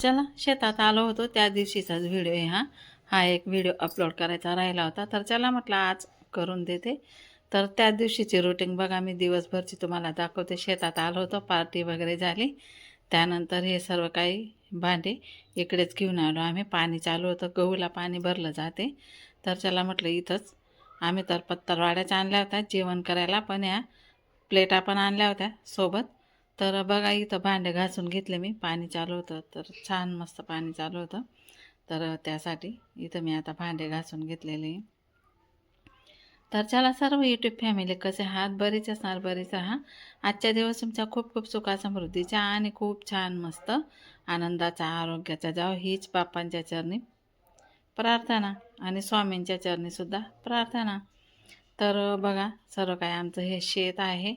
चला शेतात आलो होतो त्या दिवशीचाच व्हिडिओ आहे हा. हा एक व्हिडिओ अपलोड करायचा राहिला होता. तर चला म्हटलं आज करून देते. तर त्या दिवशीची रुटीन बघा मी दिवसभरची तुम्हाला दाखवते. शेतात आलो होतो पार्टी वगैरे झाली. त्यानंतर हे सर्व काही भांडे इकडेच घेऊन आलो आम्ही. पाणी चालू होतं गहूला पाणी भरलं जाते. तर चला म्हटलं इथंच आम्ही तर पत्तरवाड्याच आणल्या होत्या जेवण करायला पण या. प्लेटा पण आणल्या होत्या सोबत. तर बघा इथं भांडे घासून घेतले मी. पाणी चालू होतं तर छान मस्त पाणी चालू होतं. तर त्यासाठी इथं मी आता भांडे घासून घेतलेले तर चला सर्व यूट्यूब फॅमिली कसे आहात? बरेच असणार बरेच राहा. आजच्या दिवस तुमच्या खूप खूप सुखा समृद्धीच्या आणि खूप छान मस्त आनंदाचा आरोग्याचा जाव. हीच बाप्पांच्या चरणी प्रार्थना आणि स्वामींच्या चरणीसुद्धा प्रार्थना. तर बघा सर्व काय आमचं हे शेत आहे.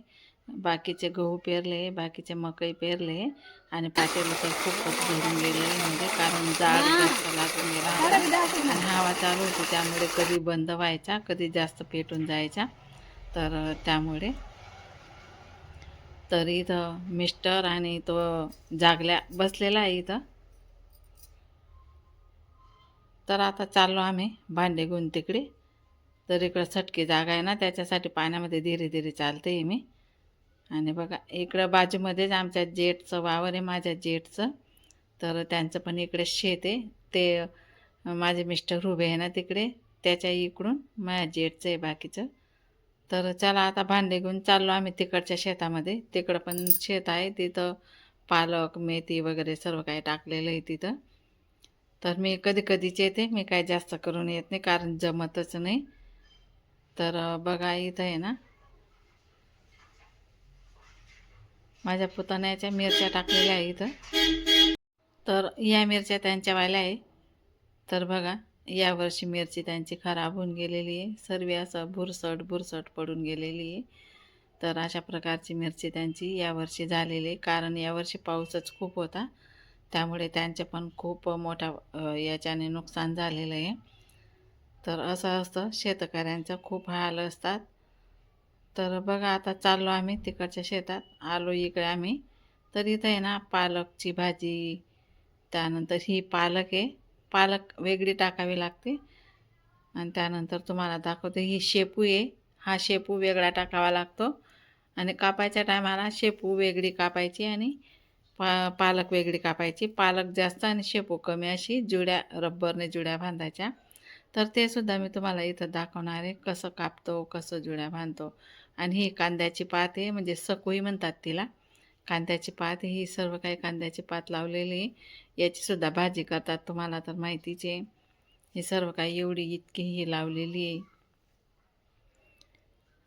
बाकीचे गहू पेरले बाकीचे मकई पेरले आणि पातेलं तर खूपच भरून गेले म्हणजे कारण जाड जास्त लागून गेला. आणि हवा चालू होती त्यामुळे कधी बंद व्हायचा कधी जास्त पेटून जायचा तर त्यामुळे तर इथं मिस्टर आणि तो जागल्या बसलेला आहे इथं. तर आता चाललो आम्ही भांडे घेऊन तिकडे. तर इकडं सटकी जागा आहे ना त्याच्यासाठी पाण्यामध्ये धीरे धीरे चालते मी. आणि बघा इकडं बाजूमध्येच आमच्या जेठचं वावर आहे माझ्या जेठचं तर त्यांचं पण इकडे शेत आहे. ते माझे मिस्टर उभे आहे ना तिकडे त्याच्या इकडून माझ्या जेठचं आहे बाकीचं. तर चला आता भांडे घेऊन चाललो आम्ही तिकडच्या शेतामध्ये. तिकडं पण शेत आहे तिथं पालक मेथी वगैरे सर्व काही टाकलेलं आहे तिथं. तर मी कधी कधीच येते मी काय जास्त करून येत नाही कारण जमतच नाही. तर बघा इथं आहे ना माझ्या पुतण्याच्या मिरच्या टाकलेल्या आहे इथं. तर या मिरच्या त्यांच्या व्हायला आहे. तर बघा यावर्षी मिरची त्यांची खराब होऊन गेलेली आहे. सर्व असं भुरसट भुरसट पडून गेलेली आहे. तर अशा प्रकारची मिरची त्यांची यावर्षी झालेली आहे. कारण यावर्षी पाऊसच खूप होता. त्यामुळे त्यांचे पण खूप मोठा याच्याने नुकसान झालेलं आहे. तर असं असतं शेतकऱ्यांचं खूप हाल असतात. तर बघा आता चाललो आम्ही तिकडच्या शेतात. आलो इकडे आम्ही. तर इथं आहे ना पालकची भाजी त्यानंतर ही पालक आहे. पालक वेगळी टाकावी लागते. आणि त्यानंतर तुम्हाला दाखवते ही शेपू आहे. हा शेपू वेगळा टाकावा लागतो. आणि कापायच्या टायमाला शेपू वेगळी कापायची आणि पा पालक वेगळी कापायची. पालक जास्त आणि शेपू कमी अशी जुड्या रब्बरने जुड्या बांधायच्या तर ते सुद्धा मी तुम्हाला इथं दाखवणार आहे कसं कापतो कसं जुड्या बांधतो आणि ही कांद्याची पात आहे म्हणजे सकोई म्हणतात तिला. कांद्याची पात ही सर्व काही कांद्याची पात लावलेली आहे. याचीसुद्धा भाजी करतात तुम्हाला तर माहितीच आहे. ही सर्व काही एवढी इतकी ही लावलेली आहे.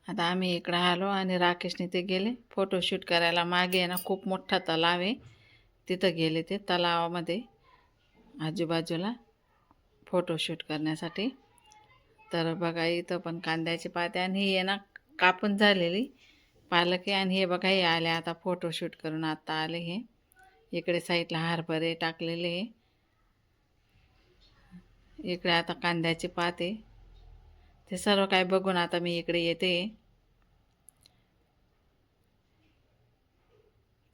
आता आम्ही इकडं आलो आणि राकेशने ते गेले. फोटोशूट करायला मागे आहे ना खूप मोठा तलाव आहे. तिथं गेले ते तलावामध्ये आजूबाजूला फोटोशूट करण्यासाठी. तर बघा इथं पण कांद्याची पाते आणि हे ना कापून झालेली पालक आहे. आणि हे बघा हे आले आता फोटोशूट करून. आता आले हे. इकडे साईडला हरभरे टाकलेले हे. इकडे आता कांद्याची पाते ते सर्व काय बघून आता मी इकडे येते.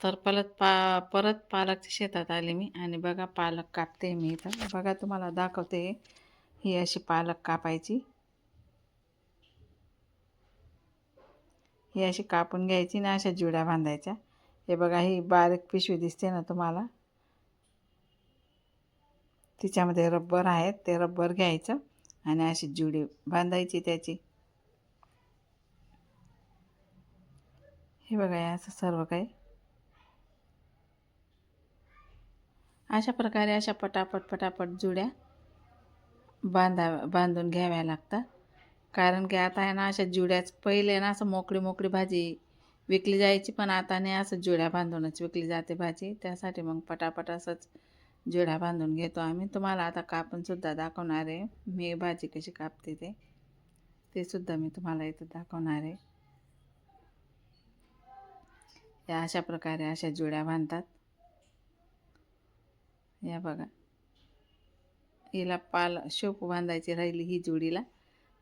तर परत पा परत पालकच्या शेतात आले मी. आणि बघा पालक कापते मी इथं. बघा तुम्हाला दाखवते. ही अशी पालक कापायची. ही अशी कापून घ्यायची ना अशा जुड्या बांधायच्या. हे बघा ही बारीक पिशवी दिसते ना तुम्हाला. तिच्यामध्ये रब्बर आहेत ते रब्बर घ्यायचं आणि अशी जुडी बांधायची त्याची. हे बघा असं सर्व काही. अशा प्रकारे अशा पटापट पटापट जुड्या बांधा बांधून घ्याव्या लागतात. कारण की आता आहे ना अशा जुड्याच पहिले ना असं मोकळी मोकळी भाजी विकली जायची पण आता नाही असं जुड्या बांधूनच विकली जाते भाजी. त्यासाठी मग पटापट असंच जुड्या बांधून घेतो आम्ही. तुम्हाला आता कापूनसुद्धा दाखवणार आहे. मी भाजी कशी कापते ते ते सुद्धा मी तुम्हाला इथं दाखवणार आहे. या अशा प्रकारे अशा जुड्या बांधतात. या बघा. हिला पाल शोप बांधायची राहिली ही जुडीला.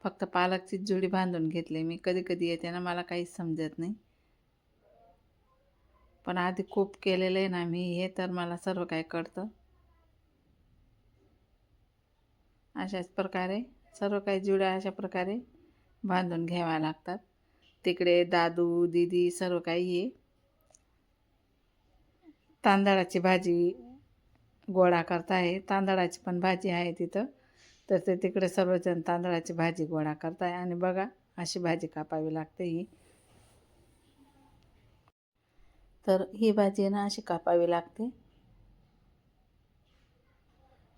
फक्त पालकचीच जुडी बांधून घेतली. मी कधी कधी येते ना मला काहीच समजत नाही. पण आधी खूप केलेलं आहे ना मी हे तर मला सर्व काही कळतं. अशाच प्रकारे सर्व काही जुड्या अशा प्रकारे बांधून घ्याव्या लागतात. तिकडे दादू दीदी सर्व काही आहे तांदळाची भाजी गोळा करताय. तांदळाची पण भाजी आहे तिथं. तर ते तिकडे सर्वजण तांदळाची भाजी गोळा करताय आणि बघा अशी भाजी कापावी लागते ही. तर ही भाजी आहे ना अशी कापावी लागते.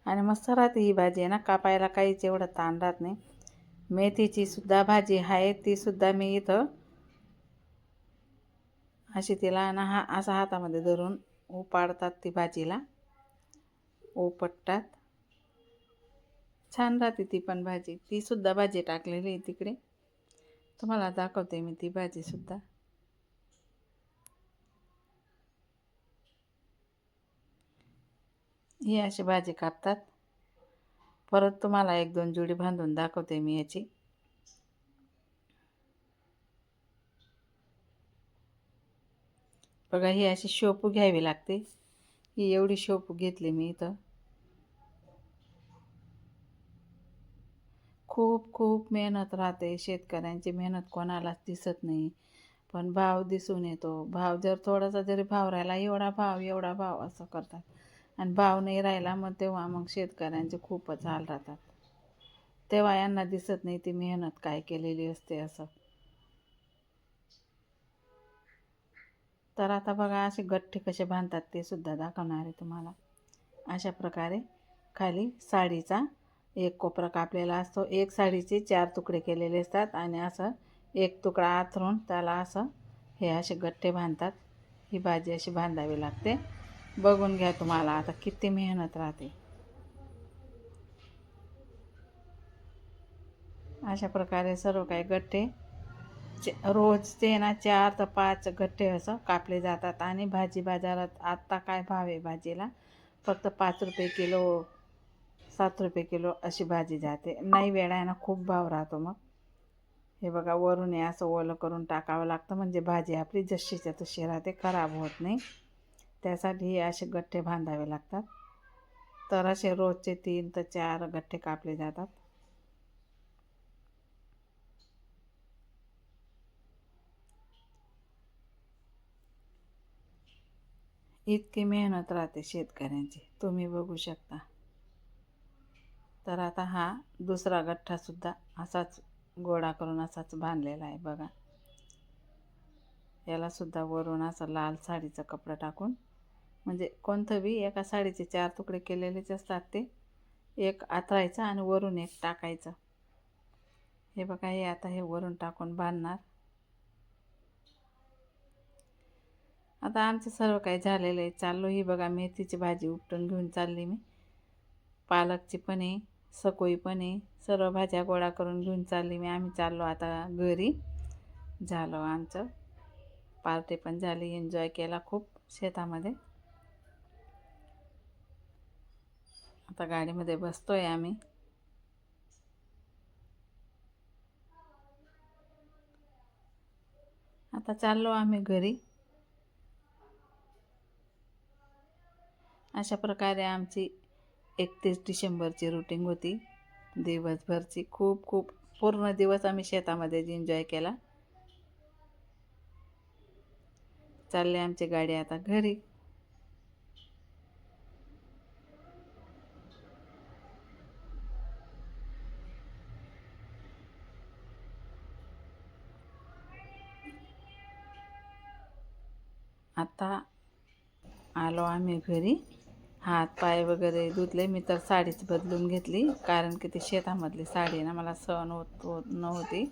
आणि मस्त राहते ही भाजी आहे ना कापायला काहीच एवढं ताण राहत नाही. मेथीची सुद्धा भाजी आहे ती सुद्धा मी इथं अशी तिला ना हा असा हातामध्ये धरून उपाडतात ती भाजीला. उपटतात. छान राहते ती पण भाजी. तीसुद्धा भाजी टाकलेली आहे तिकडे. तुम्हाला दाखवते मी ती भाजीसुद्धा ही अशी भाजी कापतात. परत तुम्हाला एक दोन जुडी बांधून दाखवते मी याची. बघा ही अशी शोपू घ्यावी लागते. ही एवढी शोपू घेतली मी इथं. खूप खूप मेहनत राहते. शेतकऱ्यांची मेहनत कोणालाच दिसत नाही. पण भाव दिसून येतो. भाव जर थोडासा जरी भाव राहिला एवढा भाव एवढा भाव असं करतात. आणि भाव नाही राहिला मग तेव्हा मग शेतकऱ्यांचे खूपच हाल राहतात. तेव्हा यांना दिसत नाही ती मेहनत काय केलेली असते असं. तर आता बघा असे गठ्ठे कसे बांधतात ते सुद्धा दाखवणार आहे तुम्हाला. अशा प्रकारे खाली साडीचा एक कोपरा कापलेला असतो. एक साडीचे चार तुकडे केलेले असतात आणि असं एक तुकडा आथरून त्याला असं हे असे गट्टे बांधतात. ही भाजी अशी बांधावी लागते. बघून घ्या तुम्हाला आता किती मेहनत राहते. अशा प्रकारे सर्व काही गट्टे रोज ते ना चार तर पाच गट्टे असं कापले जातात आणि भाजी बाजारात आत्ता काय भाव आहे भाजीला? फक्त पाच रुपये किलो सात रुपये किलो अशी भाजी जाते. नाही वेळा आहे ना खूप भाव राहतो मग. हे बघा वरून हे असं ओलं करून टाकावं लागतं म्हणजे भाजी आपली जशीच्या तशी राहते खराब होत नाही. त्यासाठी हे असे गठ्ठे बांधावे लागतात. तर असे रोजचे तीन तर चार गठ्ठे कापले जातात. इतकी मेहनत राहते शेतकऱ्यांची. तुम्ही बघू शकता. तर आता हा दुसरा गठ्ठासुद्धा असाच गोळा करून असाच बांधलेला आहे बघा. यालासुद्धा वरून असं लाल साडीचा कपडा टाकून म्हणजे कोणतं बी एका साडीचे चार तुकडे केलेलेच असतात ते. एक आतरायचं आणि वरून एक टाकायचं. हे बघा हे आता हे वरून टाकून बांधणार. आता आमचं सर्व काही झालेलं आहे. चाललो ही बघा मेथीची भाजी उपटून घेऊन चालली मी. पालकची पण आहे. सकोई पण आहे. सर्व भाज्या गोळा करून घेऊन चालली मी. आम्ही चाललो आता घरी. झालो आमचं. पार्टी पण झाली. एन्जॉय केला खूप शेतामध्ये. आता गाडीमध्ये बसतो आहे आम्ही. आता चाललो आम्ही घरी. अशा प्रकारे आमची एकतीस डिसेंबरची रुटीन होती. दिवसभरची खूप खूप पूर्ण दिवस आम्ही शेतामध्ये एन्जॉय केला. चालले आमची गाडी आता घरी. आता आलो आम्ही घरी. हात पाय वगैरे धुतले. मी तर साडीच बदलून घेतली. कारण की ती शेतामधली साडी ना मला सहन होत होत नव्हती.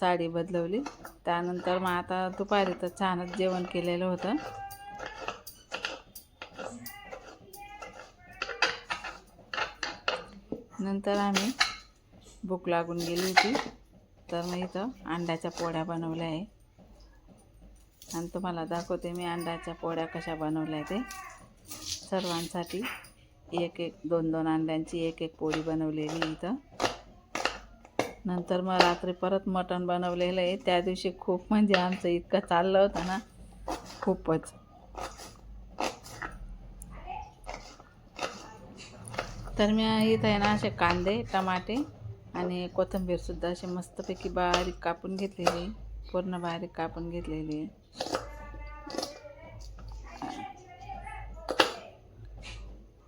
साडी बदलवली. त्यानंतर मग आता दुपारी तर छानच जेवण केलेलं होतं. नंतर आम्ही भूक लागून गेली होती. तर मी इथं अंड्याच्या पोळ्या बनवल्या आहे. आणि तुम्हाला दाखवते मी अंड्याच्या पोळ्या कशा बनवल्या ते. सर्वांसाठी. एक एक दोन दोन अंड्यांची एक एक पोळी बनवलेली इथं. नंतर मग रात्री परत मटण बनवलेलं आहे. त्या दिवशी खूप म्हणजे आमचं इतकं चाललं होतं ना. खूपच. तर मी इथं आहे ना असे कांदे टमाटे आणि कोथिंबीरसुद्धा असे मस्तपैकी बारीक कापून घेतलेली पूर्ण बारीक कापून घेतलेली आहे.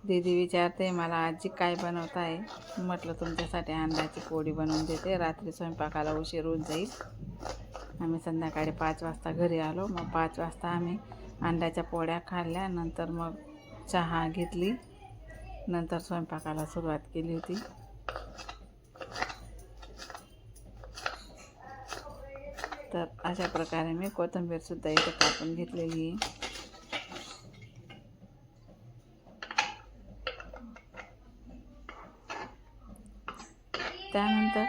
दीदी विचारते मला आजी काय बनवत आहे म्हटलं तुमच्यासाठी अंड्याची पोळी बनवून देते. रात्री स्वयंपाकाला उशीर होऊन जाईल. आम्ही संध्याकाळी पाच वाजता घरी आलो. मग पाच वाजता आम्ही अंड्याच्या पोळ्या खाल्ल्या. नंतर मग चहा घेतली. नंतर स्वयंपाकाला सुरुवात केली होती. तर अशा प्रकारे मी कोथिंबीरसुद्धा इथे कापून घेतलेली त्यानंतर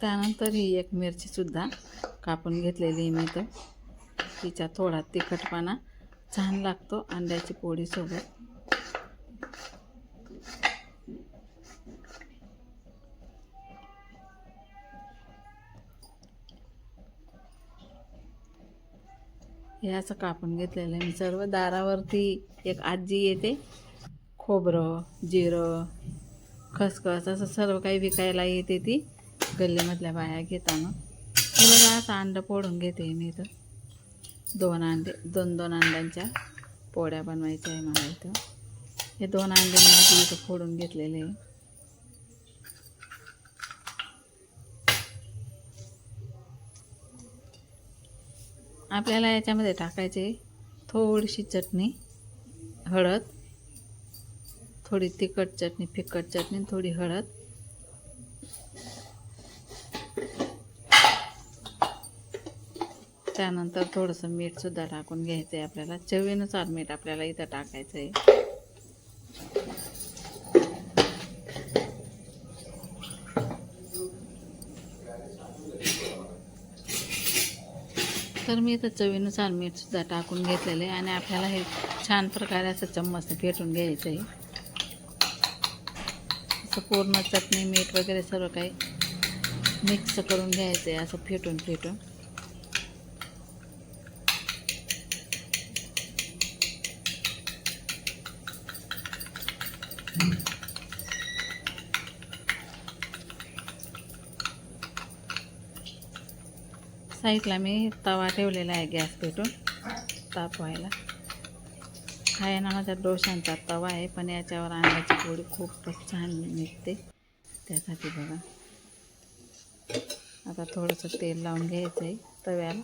त्यानंतर ही एक मिरचीसुद्धा कापून घेतलेली आहे मी तर तिचा थोडा तिखटपणा छान लागतो अंड्याची पोळीसोबत हे असं कापून घेतलेलं आहे मी. सर्व दारावरती एक आजी येते. खोबरं जिरं खसखस असं सर्व काही विकायला येते ती गल्लीमधल्या बाया घेताना. हे बघा असं अंडं फोडून घेते मी इथं. दोन अंडे दोन दोन अंड्यांच्या पोळ्या बनवायच्या आहे मला इथं. हे दोन अंडे मी आधी इथं फोडून घेतलेले आहे. आपल्याला याच्यामध्ये टाकायचे थोडीशी चटणी हळद थोडी तिखट चटणी फिकट चटणी थोडी हळद. त्यानंतर थोडंसं मीठसुद्धा टाकून घ्यायचं आहे आपल्याला. चवीनुसार मीठ आपल्याला इथं टाकायचं आहे तर मी इथं चवीनुसार मीठसुद्धा टाकून घेतलेलं आहे आणि आपल्याला हे छान प्रकारे असं चम्मचने फेटून घ्यायचं आहे असं पूर्ण चटणी मीठ वगैरे सर्व काही मिक्स करून घ्यायचं आहे असं फेटून फेटून. साईडला मी तवा ठेवलेला आहे गॅस पेटून ताप व्हायला हा आहे ना माझा डोशांचा तवा आहे पण याच्यावर अंड्याची पोळी खूपच छान निघते. त्यासाठी बघा. आता थोडंसं तेल लावून घ्यायचं आहे तव्याला.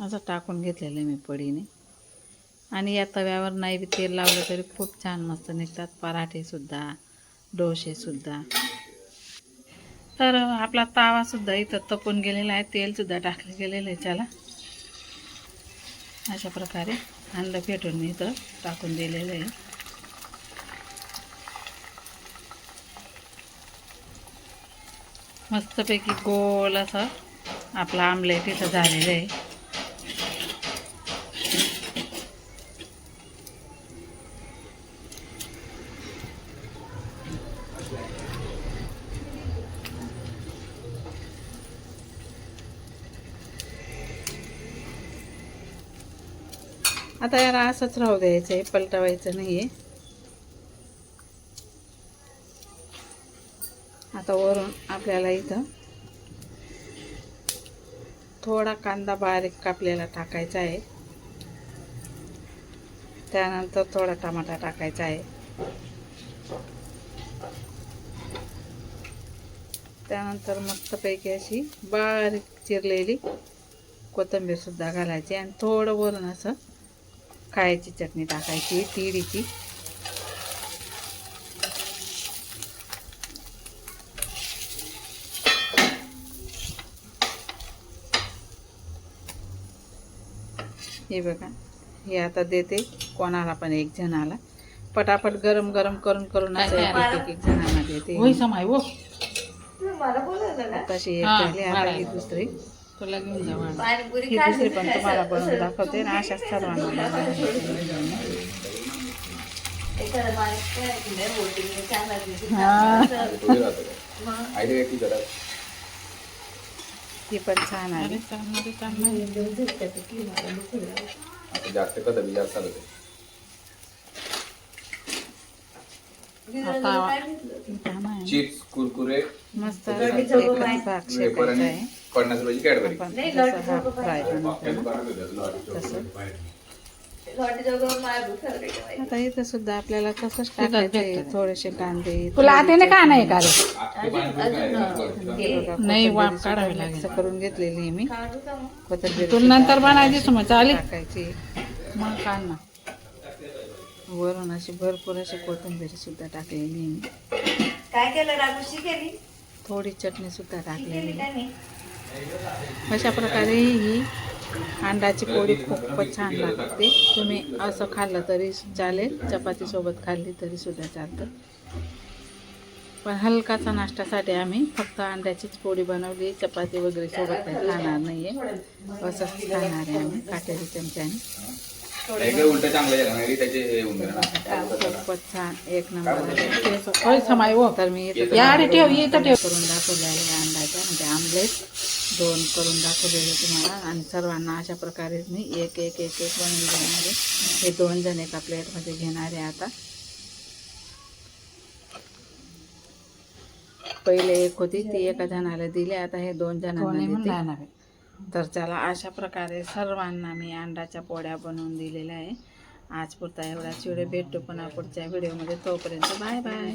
असं टाकून घेतलेलं आहे मी पडीने. आणि या तव्यावर नाही बी तेल लावलं तरी खूप छान मस्त निघतात. पराठेसुद्धा डोसेसुद्धा तर आपला तावासुद्धा इथं तपून गेलेला आहे. तेलसुद्धा टाकलं गेलेलं आहे. त्याला अशा प्रकारे आणलं फेटून मी इथं टाकून दिलेलं आहे. मस्तपैकी गोल असं आपलं आमलेट इथं झालेलं आहे. आता याला असंच राहू द्यायचं आहे पलटवायचं नाही आहे आता वरून आपल्याला इथं थोडा कांदा बारीक कापलेला टाकायचा आहे. त्यानंतर थोडा टमाटा टाकायचा आहे. त्यानंतर मस्तपैकी अशी बारीक चिरलेली कोथिंबीरसुद्धा घालायची आणि थोडं वरून असं काळ्याची चटणी टाकायची तिळीची. हे बघा हे आता देते कोणाला पण एक जणाला. पटापट गरम गरम करून करून असं एक जणांना देते. समाय वो तशी एक हा, झाली आता ही वाढायला. दुसरी. तुला घेऊन जावा ही दुसरी पण तुम्हाला बनवून दाखवते आणि अशाच सर्वांना ही. पण छान आहे. जास्त कदा जास्त चालत नाही. चिप्स कुरकुरे. मस्त वेपर आणि आहे. पन्नास रुपयाची कॅडबरी. आपण जसं हा फ्राय बनवतो ना, तसं. आता इथं सुद्धा आपल्याला तसंच टाकायचं आहे. थोडेसे कांदे तुला आतेने का नाही का रे? नाही वाफ काढावी लागेल. करून घेतलेली आहे मी. कोथिंबीर तुला नंतर बनायची समज चालेल. टाकायची. मग काढ ना. वरून अशी भरपूर अशी कोथिंबीर सुद्धा टाकलेली आहे मी. काय केलं रागुशी केली? थोडी चटणी सुद्धा टाकलेली आहे. अशा प्रकारे ही अंडाची पोळी खूपच छान लागते. तुम्ही असं खाल्लं तरी चालेल. चपातीसोबत खाल्ली तरी सुद्धा चालतं. पण हलकाचा नाश्त्यासाठी आम्ही फक्त अंड्याचीच पोळी बनवली. चपाती वगैरे सोबत खाणार नाही आहे असंच खाणार आहे आम्ही काटेरी चमच्याने. उलट चांगलं त्याचे हे छान. एक नंबर. समाय हो तर मी इथं या आधी ठेव इथं ठेव. करून दाखवलेले आहे अंड्याच्या म्हणजे आमलेट दोन करून दाखवलेले तुम्हाला. आणि सर्वांना अशा प्रकारे मी एक एक एक एक बनवून घेणार आहे हे दोन जण एका प्लेटमध्ये घेणार आहे आता. पहिले एक होती ती एका जणाला दिली. आता हे दोन जणांना तर चला अशा प्रकारे सर्वांना मी अंडाच्या पोळ्या बनवून दिलेल्या आहे. आज पुरता एवढाच व्हिडिओ भेटतो पुन्हा पुढच्या व्हिडिओमध्ये. तोपर्यंत बाय बाय.